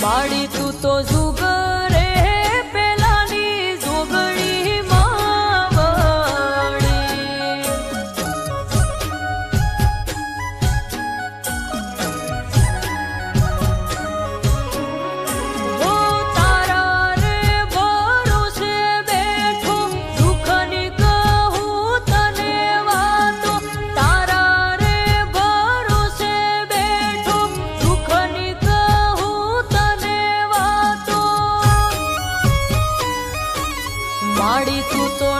માડી તું તો જુગ ಮಾಡಿ ಕೂತೋ